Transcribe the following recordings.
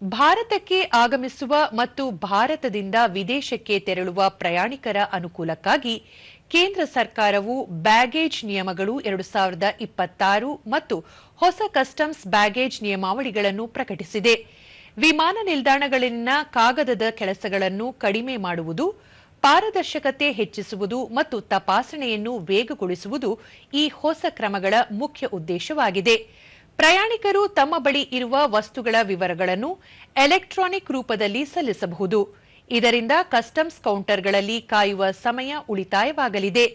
ಭಾರತಕ್ಕೆ ಆಗಮಿಸುವ ಮತ್ತು ಭಾರತದಿಂದ ವಿದೇಶಕ್ಕೆ ತೆರಳುವ ಪ್ರಯಾಣಿಕರ ಅನುಕೂಲಕ್ಕಾಗಿ ಕೇಂದ್ರ ಸರ್ಕಾರವು ಬ್ಯಾಗೇಜ್ ನಿಯಮಗಳು ಎರಡು ಸಾವಿರದ ಇಪ್ಪತ್ತಾರು ಮತ್ತು ಹೊಸ ಕಸ್ಟಮ್ಸ್ ಬ್ಯಾಗೇಜ್ ನಿಯಮಾವಳಿಗಳನ್ನು ಪ್ರಕಟಿಸಿದೆ. ವಿಮಾನ ನಿಲ್ದಾಣಗಳಲ್ಲಿನ ಕಾಗದದ ಕೆಲಸಗಳನ್ನು ಕಡಿಮೆ ಮಾಡುವುದು, ಪಾರದರ್ಶಕತೆ ಹೆಚ್ಚಿಸುವುದು ಮತ್ತು ತಪಾಸಣೆಯನ್ನು ವೇಗಗೊಳಿಸುವುದು ಈ ಹೊಸ ಕ್ರಮಗಳ ಮುಖ್ಯ ಉದ್ದೇಶವಾಗಿದೆ. ಪ್ರಯಾಣಿಕರು ತಮ್ಮ ಬಳಿ ಇರುವ ವಸ್ತುಗಳ ವಿವರಗಳನ್ನು ಎಲೆಕ್ಟ್ರಾನಿಕ್ ರೂಪದಲ್ಲಿ ಸಲ್ಲಿಸಬಹುದು. ಇದರಿಂದ ಕಸ್ಟಮ್ಸ್ ಕೌಂಟರ್ಗಳಲ್ಲಿ ಕಾಯುವ ಸಮಯ ಉಳಿತಾಯವಾಗಲಿದೆ.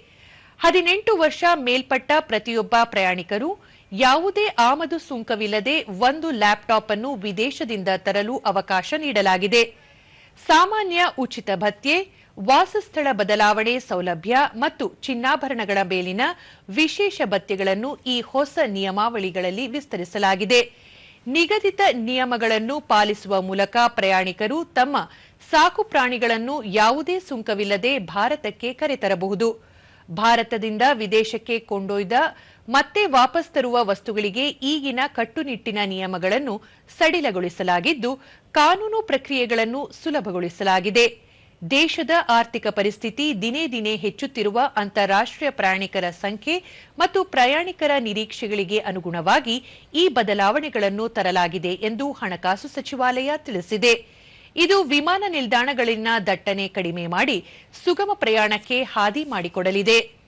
ಹದಿನೆಂಟು ವರ್ಷ ಮೇಲ್ಪಟ್ಟ ಪ್ರತಿಯೊಬ್ಬ ಪ್ರಯಾಣಿಕರು ಯಾವುದೇ ಆಮದು ಸುಂಕವಿಲ್ಲದೆ ಒಂದು ಲ್ಯಾಪ್ಟಾಪ್ ಅನ್ನು ವಿದೇಶದಿಂದ ತರಲು ಅವಕಾಶ ನೀಡಲಾಗಿದೆ. ಸಾಮಾನ್ಯ ಉಚಿತ ಭತ್ಯೆ, ವಾಸಸ್ಥಳ ಬದಲಾವಣೆ ಸೌಲಭ್ಯ ಮತ್ತು ಚಿನ್ನಾಭರಣಗಳ ಮೇಲಿನ ವಿಶೇಷ ಭತ್ಯೆಗಳನ್ನು ಈ ಹೊಸ ನಿಯಮಾವಳಿಗಳಲ್ಲಿ ವಿಸ್ತರಿಸಲಾಗಿದೆ. ನಿಗದಿತ ನಿಯಮಗಳನ್ನು ಪಾಲಿಸುವ ಮೂಲಕ ಪ್ರಯಾಣಿಕರು ತಮ್ಮ ಸಾಕು ಪ್ರಾಣಿಗಳನ್ನು ಯಾವುದೇ ಸುಂಕವಿಲ್ಲದೆ ಭಾರತಕ್ಕೆ ಕರೆತರಬಹುದು. ಭಾರತದಿಂದ ವಿದೇಶಕ್ಕೆ ಕೊಂಡೊಯ್ದ ಮತ್ತೆ ವಾಪಸ್ ತರುವ ವಸ್ತುಗಳಿಗೆ ಈಗಿನ ಕಟ್ಟುನಿಟ್ಟಿನ ನಿಯಮಗಳನ್ನು ಸಡಿಲಗೊಳಿಸಲಾಗಿದ್ದು, ಕಾನೂನು ಪ್ರಕ್ರಿಯೆಗಳನ್ನು ಸುಲಭಗೊಳಿಸಲಾಗಿದೆ. ದೇಶದ ಆರ್ಥಿಕ ಪರಿಸ್ಥಿತಿ ದಿನೇ ದಿನೇ ಹೆಚ್ಚುತ್ತಿರುವ ಅಂತಾರಾಷ್ಟ್ರೀಯ ಪ್ರಯಾಣಿಕರ ಸಂಖ್ಯೆ ಮತ್ತು ಪ್ರಯಾಣಿಕರ ನಿರೀಕ್ಷೆಗಳಿಗೆ ಅನುಗುಣವಾಗಿ ಈ ಬದಲಾವಣೆಗಳನ್ನು ತರಲಾಗಿದೆ ಎಂದು ಹಣಕಾಸು ಸಚಿವಾಲಯ ತಿಳಿಸಿದೆ. ಇದು ವಿಮಾನ ನಿಲ್ದಾಣಗಳಲ್ಲಿನ ದಟ್ಟಣೆ ಕಡಿಮೆ ಮಾಡಿ ಸುಗಮ ಪ್ರಯಾಣಕ್ಕೆ ಹಾದಿ ಮಾಡಿಕೊಡಲಿದೆ.